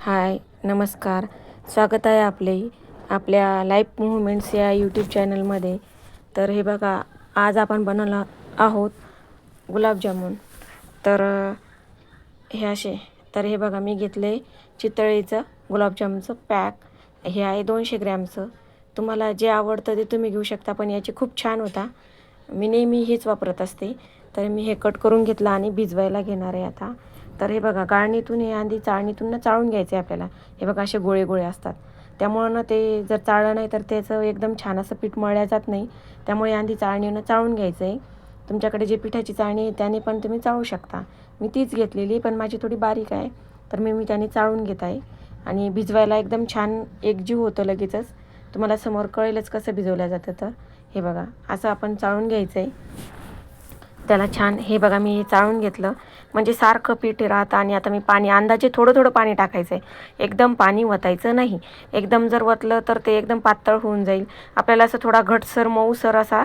हाय नमस्कार. स्वागत आहे आपले आपल्या लाईफ मुवमेंट्स या यूट्यूब चॅनलमध्ये तर हे बघा आज आपण बनवला आहोत गुलाबजामुन. तर हे असे. तर हे बघा मी घेतले चितळीचं गुलाबजामचं पॅक हे आहे दोनशे ग्रॅमचं. तुम्हाला जे आवडतं ते तुम्ही घेऊ शकता पण याची खूप छान होता. मी नेहमी हेच वापरत असते. तर मी हे कट करून घेतलं आणि भिजवायला घेणार आहे आता. तर हे बघा गाळणीतून हे आधी चाळणीतून ना चाळून घ्यायचे आपल्याला. हे बघा असे गोळे गोळे असतात. त्यामुळं ना ते जर चाळलं नाही तर त्याचं एकदम छान असं पीठ मळल्या जात नाही. त्यामुळे आधी चाळणीनं चाळून घ्यायचं आहे तुमच्याकडे जे पिठाची चाळणी आहे त्याने पण तुम्ही चाळू शकता. मी तीच घेतलेली पण माझी थोडी बारीक आहे. तर मी मी त्याने चाळून घेत आहे. आणि भिजवायला एकदम छान एकजीव होतं लगेचच. तुम्हाला समोर कळेलच कसं भिजवलं जातं तर. हे बघा असं आपण चाळून घ्यायचं आहे त्याला छान हे बघा मी हे चाळून घेतलं. म्हणजे सारखं पीठ राहतं आणि आता मी पाणी अंदाजे थोडं थोडं पाणी टाकायचं आहे एकदम पाणी वतायचं नाही. एकदम जर वतलं तर ते एकदम पातळ होऊन जाईल. आपल्याला असं थोडा घटसर मऊसर असा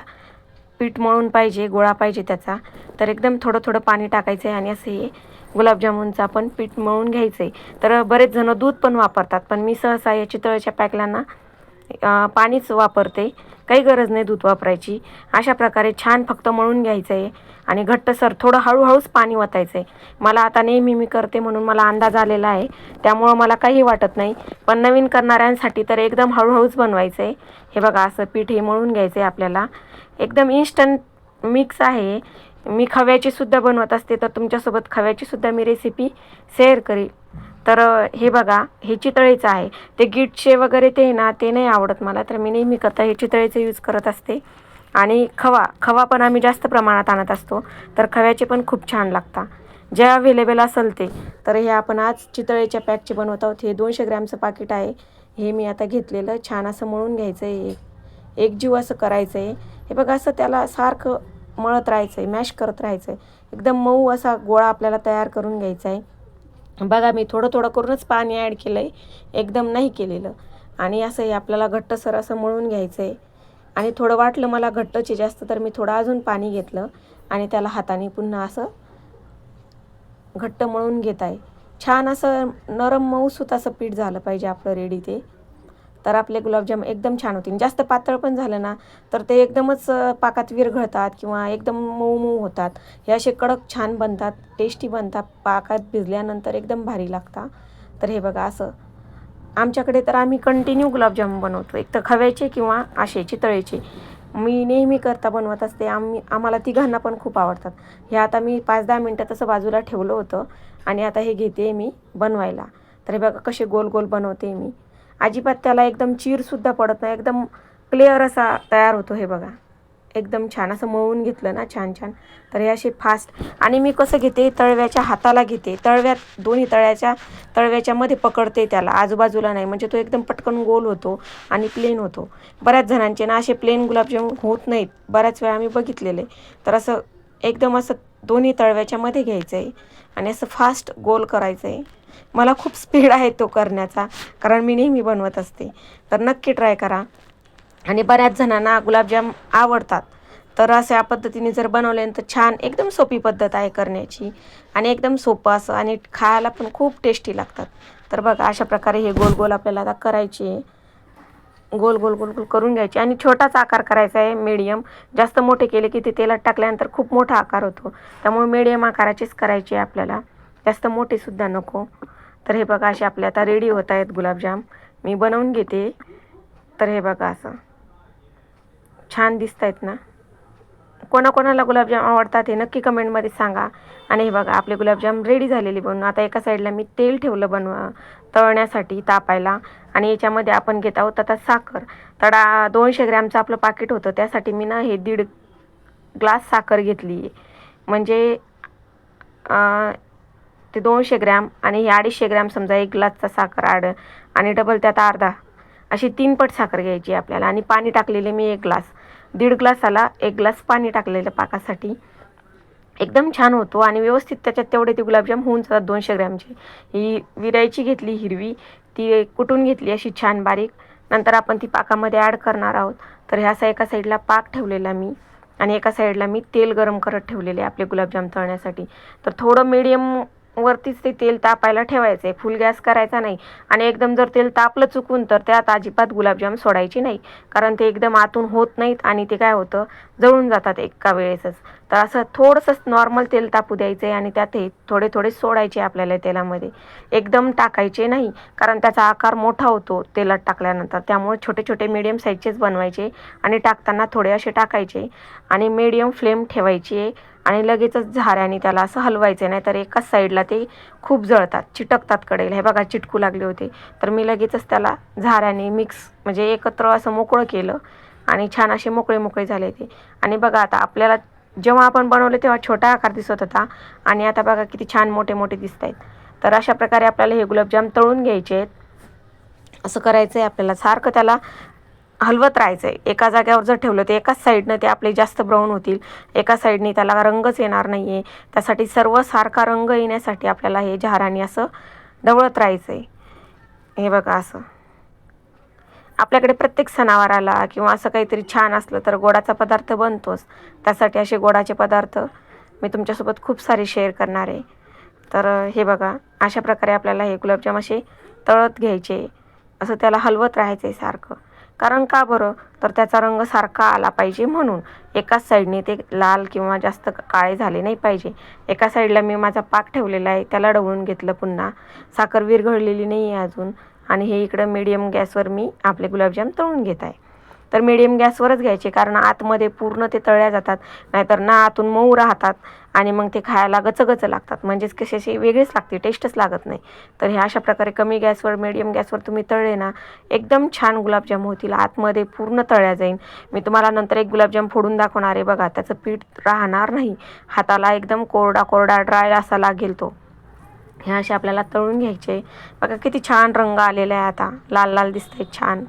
पीठ मळून पाहिजे गोळा पाहिजे त्याचा. तर एकदम थोडं थोडं पाणी टाकायचं आहे आणि असं हे गुलाबजामुनचं आपण पीठ मळून घ्यायचं आहे तर बरेच जणं दूध पण वापरतात पण मी सहसा या चितळच्या पॅकलांना पाणीच वापरते. काही गरज नाही दूध वापरायची. अशा प्रकारे छान फक्त मळून घ्यायचं आहे आणि घट्टसर थोडं हळूहळूच पाणी ओतायचं आहे मला आता नेहमी मी करते म्हणून मला अंदाज आलेला आहे. त्यामुळं मला काही वाटत नाही. पण नवीन करणाऱ्यांसाठी तर एकदम हळूहळूच बनवायचं आहे हे बघा असं पीठ हे मळून घ्यायचं आहे आपल्याला. एकदम इन्स्टंट मिक्स आहे. मी खव्याची सुद्धा बनवत असते तर तुमच्यासोबत खव्याची सुद्धा मी रेसिपी शेअर करेल. तर हे बघा हे चितळेचं आहे. ते गिटचे वगैरे ते ना ते नाही आवडत मला. तर मी नेहमी करता हे चितळेचं यूज करत असते. आणि खवा खवा पण आम्ही जास्त प्रमाणात आणत असतो. तर खव्याचे पण खूप छान लागतात. जे अवेलेबल असेल ते. तर हे आपण आज चितळेच्या पॅकचे बनवत आहोत. हे दोनशे ग्रॅमचं पाकिट आहे. हे मी आता घेतलेलं. छान असं मळून घ्यायचं आहे एक जीव असं करायचं आहे हे बघा असं त्याला सारखं मळत राहायचं आहे मॅश करत राहायचं आहे एकदम मऊ असा गोळा आपल्याला तयार करून घ्यायचा आहे बघा मी थोडं थोडं करूनच पाणी ॲड केलं आहे एकदम नाही केलेलं. आणि असंही आपल्याला घट्टसर असं मळून घ्यायचं आहे आणि थोडं वाटलं मला घट्टचे जास्त तर मी थोडं अजून पाणी घेतलं. आणि त्याला हाताने पुन्हा असं घट्ट मळून घेत आहे. छान असं नरम मऊसूत असं पीठ झालं पाहिजे आपलं रेडी ते. तर आपले गुलाबजाम एकदम छान होतील. जास्त पातळ पण झालं ना तर ते एकदमच पाकात विरघळतात किंवा एकदम मऊ मऊ होतात. हे असे कडक छान बनतात टेस्टी बनतात. पाकात भिजल्यानंतर एकदम भारी लागतात. तर हे बघा असं. आमच्याकडे तर आम्ही कंटिन्यू गुलाबजाम बनवतो. एक तर खव्याचे किंवा असे चितळेचे मी नेहमी करता बनवत असते. आम्ही आम्हाला तिघांना पण खूप आवडतात. हे आता मी पाच दहा मिनटं तसं बाजूला ठेवलं होतं आणि आता हे घेते मी बनवायला. तर हे बघा कसे गोल गोल बनवते मी. अजिबात त्याला एकदम चीरसुद्धा पडत नाही. एकदम क्लिअर असा तयार होतो हे बघा. एकदम छान असं मळून घेतलं ना छान छान. तर हे असे फास्ट आणि मी कसं घेते? तळव्याच्या हाताला घेते. तळव्यात दोन्ही तळ्याच्या तळव्याच्या मध्ये पकडते त्याला. आजूबाजूला नाही. म्हणजे तो एकदम पटकन गोल होतो आणि प्लेन होतो. बऱ्याच जणांचे ना असे प्लेन गुलाबजामुन होत नाहीत. बऱ्याच वेळा मी बघितलेले. तर असं एकदम असं दोन्ही तळव्याच्या मध्ये घ्यायचं आहे आणि असं फास्ट गोल करायचं आहे मला खूप स्पीड आहे तो करण्याचा कारण मी नेहमी बनवत असते. तर नक्की ट्राय करा. आणि बऱ्याच जणांना गुलाबजाम आवडतात. तर अशा पद्धतीने जर बनवले तर छान एकदम सोपी पद्धत आहे करण्याची. आणि एकदम सोपं असं आणि खायला पण खूप टेस्टी लागतात. तर बघा अशा प्रकारे हे गोल गोल आपल्याला आता करायचे आहे. गोल गोल गोल गोल करून घ्यायचे. आणि छोटाच आकार करायचा आहे मीडियम जास्त मोठे केले की ते तेलात टाकल्यानंतर खूप मोठा आकार होतो. त्यामुळे मीडियम आकाराचेच करायचे आहे आपल्याला. जास्त मोठेसुद्धा नको. तर हे बघा असे आपले आता रेडी होत आहेत गुलाबजाम. मी बनवून घेते. तर हे बघा असं. छान दिसत आहेत ना? कोणाकोणाला गुलाबजाम आवडतात हे नक्की कमेंटमध्ये सांगा. आणि हे बघा आपले गुलाबजाम रेडी झालेले बनवून आता एका साईडला मी तेल ठेवलं बनवा तळण्यासाठी तापायला. आणि याच्यामध्ये आपण घेत आहोत आता साखर. तडा दोनशे ग्रॅमचं आपलं पाकिट होतं त्यासाठी मी ना हे दीड ग्लास साखर घेतली. आहे म्हणजे ते दोनशे ग्रॅम आणि हे अडीचशे ग्रॅम समजा एक ग्लासचा साखर आड आणि डबल त्यात अर्धा. अशी तीन पट साखर घ्यायची आपल्याला. आणि पाणी टाकलेले मी एक ग्लास. दीड ग्लासाला एक ग्लास पाणी टाकलेलं पाकासाठी. एकदम छान होतो आणि व्यवस्थित त्याच्यात तेवढे ते गुलाबजाम होऊन जातात दोनशे ग्रॅमची. ही विरायची घेतली हिरवी ती कुटून घेतली अशी छान बारीक. नंतर आपण ती पाकामध्ये ॲड करणार आहोत. तर ह्या असा एका साईडला पाक ठेवलेला मी आणि एका साईडला मी तेल गरम करत ठेवलेले आपले गुलाबजाम तळण्यासाठी. तर थोडं मीडियम वरतीच ते तेल तापायला ठेवायचं आहे फुल गॅस करायचा नाही. आणि एकदम जर तेल तापलं चुकून तर त्यात अजिबात गुलाबजाम सोडायची नाही. कारण ते एकदम आतून होत नाहीत आणि ते काय होतं? जळून जातात एका वेळेसच. तर असं थोडंसंच नॉर्मल तेल तापू द्यायचं आहे आणि त्यात हे थोडे थोडे सोडायचे आपल्याला तेलामध्ये. एकदम टाकायचे नाही कारण त्याचा आकार मोठा होतो तेलात टाकल्यानंतर. त्यामुळे छोटे छोटे मीडियम साईजचेच बनवायचे आणि टाकताना थोडे असे टाकायचे आणि मीडियम फ्लेम ठेवायची. आहे आणि लगेचच झाऱ्याने त्याला असं हलवायचं नाही तर एकाच साईडला ते खूप जळतात चिटकतात कडेला. हे बघा चिटकू लागले होते. तर मी लगेचच त्याला झाऱ्याने मिक्स म्हणजे एकत्र असं मोकळं केलं आणि छान असे मोकळे मोकळे झाले ते. आणि बघा आता आपल्याला जेव्हा आपण बनवले तेव्हा छोटा आकार दिसत होता आणि आता बघा किती छान मोठे मोठे दिसत आहेत तर अशा प्रकारे आपल्याला हे गुलाबजाम तळून घ्यायचे आहेत. असं करायचं आहे आपल्याला. सारखं त्याला हलवत राहायचं आहे एका जाग्यावर जर ठेवलं तर एकाच साईडनं ते आपले जास्त ब्राऊन होतील. एका साईडने त्याला रंगच येणार नाही आहे त्यासाठी सर्व सारखा रंग येण्यासाठी आपल्याला हे झाराने असं ढवळत राहायचं आहे हे बघा असं. आपल्याकडे प्रत्येक सणावाराला किंवा असं काहीतरी छान असलं तर गोडाचा पदार्थ बनतोच. त्यासाठी असे गोडाचे पदार्थ मी तुमच्यासोबत खूप सारे शेअर करणार आहे. तर हे बघा अशा प्रकारे आपल्याला हे गुलाबजाम असे तळत घ्यायचे. असं त्याला हलवत राहायचं आहे सारखं. कारण का बरं? तर त्याचा रंग सारखा आला पाहिजे म्हणून. एकाच साईडने ते लाल किंवा जास्त काळे झाले नाही पाहिजे. एका साईडला मी माझा पाक ठेवलेला आहे त्याला डवळून घेतलं पुन्हा. साखर विरघळलेली नाही आहे अजून. आणि हे इकडं मीडियम गॅसवर मी आपले गुलाबजाम तळून घेत आहे. तर मीडियम गॅसवरच घ्यायचे कारण आतमध्ये पूर्ण ते तळल्या जातात. नाहीतर ना आतून मऊ राहतात आणि मग ते खायला गचगच लागतात. म्हणजेच कशाशी वेगळीच लागते टेस्टच लागत नाही. तर हे अशा प्रकारे कमी गॅसवर मीडियम गॅसवर तुम्ही तळले ना एकदम छान गुलाबजाम होतील. आतमध्ये पूर्ण तळल्या जाईल मी तुम्हाला नंतर एक गुलाबजाम फोडून दाखवणार आहे बघा. त्याचं पीठ राहणार नाही. हाताला एकदम कोरडा कोरडा ड्राय असा लागेल तो. ह्या असे आपल्याला तळून घ्यायचे. बघा किती छान रंग आलेला आहे आता. लाल लाल दिसते छान.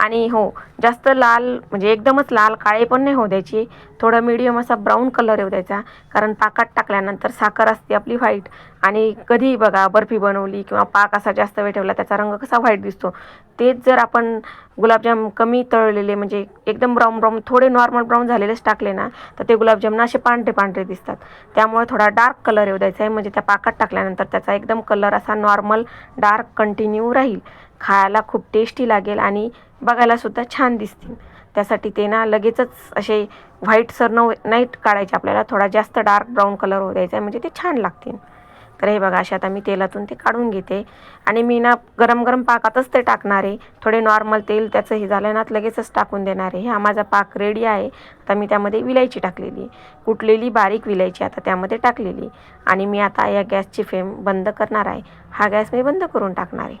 आणि हो जास्त लाल म्हणजे एकदमच लाल काळे पण नाही होऊ द्यायची. थोडा मीडियम असा ब्राऊन कलर येऊ द्यायचा. कारण पाकात टाकल्यानंतर साखर असते आपली व्हाईट आणि कधीही बघा बर्फी बनवली किंवा पाक असा जास्त वेळ ठेवला त्याचा रंग कसा व्हाईट दिसतो. तेच जर आपण गुलाबजाम कमी तळलेले म्हणजे एकदम ब्राऊन ब्राऊन थोडे नॉर्मल ब्राऊन झालेलेच टाकले ना तर ते गुलाबजामना असे पांढरे पांढरे दिसतात. त्यामुळे थोडा डार्क कलर येऊ द्यायचा आहे. म्हणजे त्या पाकात टाकल्यानंतर त्याचा एकदम कलर असा नॉर्मल डार्क कंटिन्यू राहील. खायला खूप टेस्टी लागेल आणि बघायलासुद्धा छान दिसतील. त्यासाठी ते ना लगेचच असे व्हाईट सर न काढायचे आपल्याला. थोडा जास्त डार्क ब्राऊन कलर होऊ द्यायचा आहे म्हणजे ते छान लागतील. तर हे बघा असे आता मी तेलातून ते काढून घेते. आणि मी ना गरम गरम पाकातच ते टाकणार आहे. थोडे नॉर्मल तेल त्याचं हे झालं ना लगेचच टाकून देणार आहे. हा माझा पाक रेडी आहे. आता मी त्यामध्ये विलायची टाकलेली. कुटलेली बारीक विलायची आता त्यामध्ये टाकलेली. आणि मी आता या गॅसची फ्लेम बंद करणार आहे. हा गॅस मी बंद करून टाकणार आहे.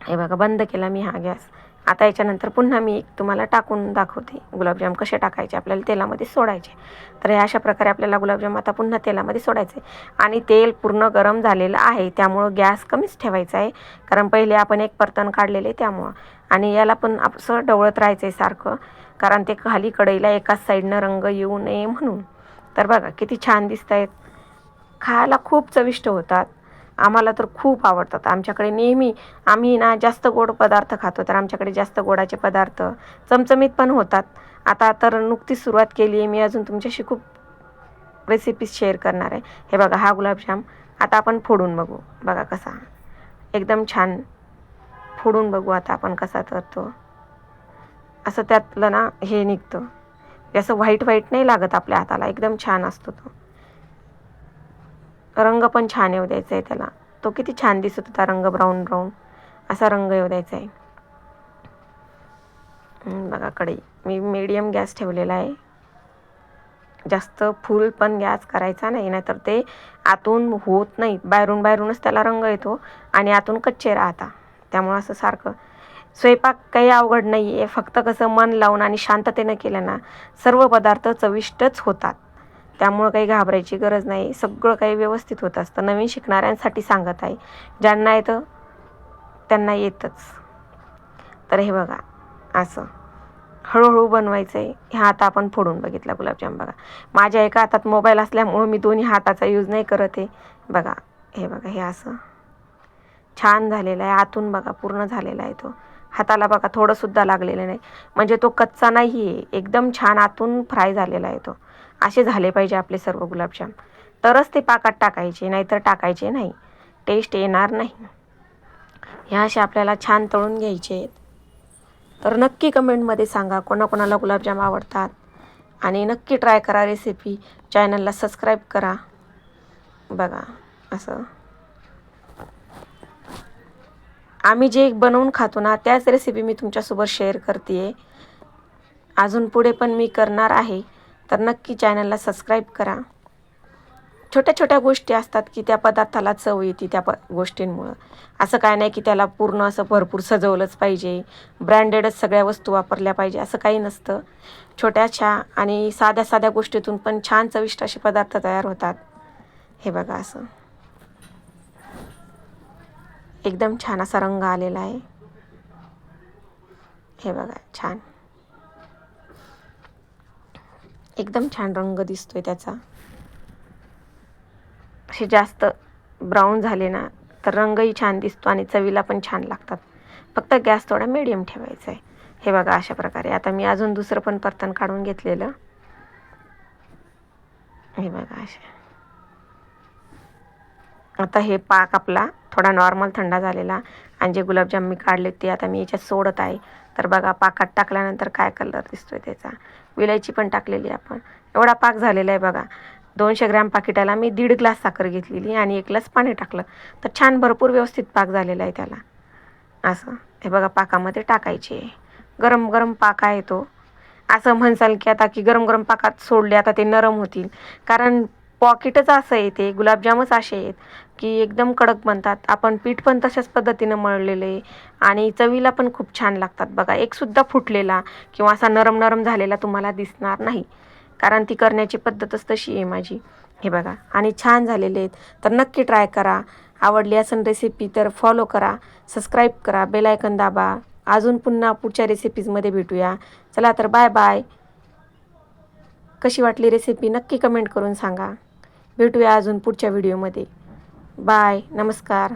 हे बघा बंद केला मी हा गॅस. आता याच्यानंतर पुन्हा मी तुम्हाला टाकून दाखवते. गुलाबजाम कसे टाकायचे आपल्याला तेलामध्ये सोडायचे. तर हे अशा प्रकारे आपल्याला गुलाबजाम आता पुन्हा तेलामध्ये सोडायचे. आणि तेल पूर्ण गरम झालेलं आहे त्यामुळं गॅस कमीच ठेवायचा आहे. कारण पहिले आपण एक परतन काढलेले त्यामुळं. आणि याला पण असं डवळत राहायचं आहे सारखं. कारण ते खाली कढईला एकाच साईडनं रंग येऊ नये म्हणून. तर बघा किती छान दिसत आहेत खायला खूप चविष्ट होतात. आम्हाला तर खूप आवडतात. आमच्याकडे नेहमी आम्ही ना जास्त गोड पदार्थ खातो तर आमच्याकडे जास्त गोडाचे पदार्थ चमचमीत पण होतात. आता तर नुकतीच सुरुवात केली आहे. मी अजून तुमच्याशी खूप रेसिपीज शेअर करणार आहे. हे बघा हा गुलाबजाम. आता आपण फोडून बघू. बघा कसा. एकदम छान फोडून बघू आता आपण कसा करतो असं त्यातलं ना हे निघतं. असं व्हाईट व्हाईट नाही लागत आपल्या हाताला. एकदम छान असतो तो. रंग पण छान येऊ द्यायचा आहे त्याला. तो किती छान दिसत होता रंग ब्राऊन ब्राऊन असा रंग येऊ द्यायचा आहे बघा कढई. मी मीडियम गॅस ठेवलेला आहे. जास्त फुल पण गॅस करायचा नाही नाहीतर ते आतून होत नाही. बाहेरून बाहेरूनच त्याला रंग येतो आणि आतून कच्चे राहता. त्यामुळं असं सारखं. स्वयंपाक काही अवघड नाही आहे फक्त कसं मन लावून आणि शांततेनं केलं ना सर्व पदार्थ चविष्टच होतात. त्यामुळं काही घाबरायची गरज नाही. सगळं काही व्यवस्थित होत असतं. नवीन शिकणाऱ्यांसाठी सांगत आहे. ज्यांना येतं त्यांना येतच. तर हे बघा असं. हळूहळू बनवायचं आहे ह्या आता आपण फोडून बघितला गुलाबजाम बघा. माझ्या एका हातात मोबाईल असल्यामुळं मी दोन्ही हाताचा यूज नाही करत आहे. बघा हे बघा हे असं. छान झालेलं आहे. आतून बघा पूर्ण झालेला आहे तो. हाताला बघा थोडंसुद्धा लागलेलं नाही. म्हणजे तो कच्चा नाही आहे एकदम छान आतून फ्राय झालेला आहे तो. असे झाले पाहिजे आपले सर्व गुलाबजाम. तरच ते पाकात टाकायचे नाहीतर टाकायचे नाही. टेस्ट येणार नाही. ह्या असे आपल्याला छान तळून घ्यायचे आहेत. तर नक्की कमेंटमध्ये सांगा कोणाकोणाला गुलाबजाम आवडतात. आणि नक्की ट्राय करा रेसिपी. चॅनलला सबस्क्राईब करा. बघा असं. आम्ही जे बनवून खातो ना त्याच रेसिपी मी तुमच्यासोबत शेअर करते आहे अजून पुढे पण मी करणार आहे. तर नक्की चॅनलला सबस्क्राईब करा. छोट्या छोट्या गोष्टी असतात की त्या पदार्थाला चव येते त्या प गोष्टींमुळं. असं काय नाही की त्याला पूर्ण असं भरपूर सजवलंच पाहिजे. ब्रँडेडच सगळ्या वस्तू वापरल्या पाहिजे असं काही नसतं. छोट्याशा आणि साध्या साध्या गोष्टीतून पण छान चविष्ट असे पदार्थ तयार होतात. हे बघा असं. एकदम छान असा रंग आलेला आहे. हे बघा छान. एकदम छान रंग दिसतोय त्याचा. असे जास्त ब्राऊन झाले ना तर रंगही छान दिसतो आणि चवीला पण छान लागतात. फक्त गॅस थोडा मिडियम ठेवायचा आहे हे बघा अशा प्रकारे. आता मी अजून दुसरं पण परतन काढून घेतलेलं. हे बघा असे आता हे पाक आपला थोडा नॉर्मल थंडा झालेला आणि जे गुलाबजाम मी काढले ते आता मी याच्यात सोडत आहे. तर बघा पाकात टाकल्यानंतर काय कलर दिसतो आहे त्याचा? विलायची पण टाकलेली आपण. एवढा पाक झालेला आहे बघा. दोनशे ग्रॅम पाकिटाला मी दीड ग्लास साखर घेतलेली आणि एक ग्लास पाणी टाकलं. तर छान भरपूर व्यवस्थित पाक झालेला आहे त्याला. असं. हे बघा पाकामध्ये टाकायचे. गरम गरम पाक आहे तो. असं म्हणसाल की आता की गरम गरम पाकात सोडले आता ते नरम होतील. कारण पॉकेटच असं आहे ते गुलाबजामच असे आहेत की एकदम कडक बनतात. आपण पीठ पण तशाच पद्धतीनं मळलेलं आहे आणि चवीला पण खूप छान लागतात बघा. एकसुद्धा फुटलेला किंवा असा नरम नरम झालेला तुम्हाला दिसणार नाही. कारण ती करण्याची पद्धतच तशी आहे माझी. हे बघा. आणि छान झालेले आहेत. तर नक्की ट्राय करा. आवडली असेल रेसिपी तर फॉलो करा. सबस्क्राईब करा. बेलायकन दाबा. अजून पुन्हा पुढच्या रेसिपीजमध्ये भेटूया. चला तर बाय बाय कशी वाटली रेसिपी नक्की कमेंट करून सांगा. भेटूया अजून पुढच्या व्हिडिओमध्ये बाय नमस्कार.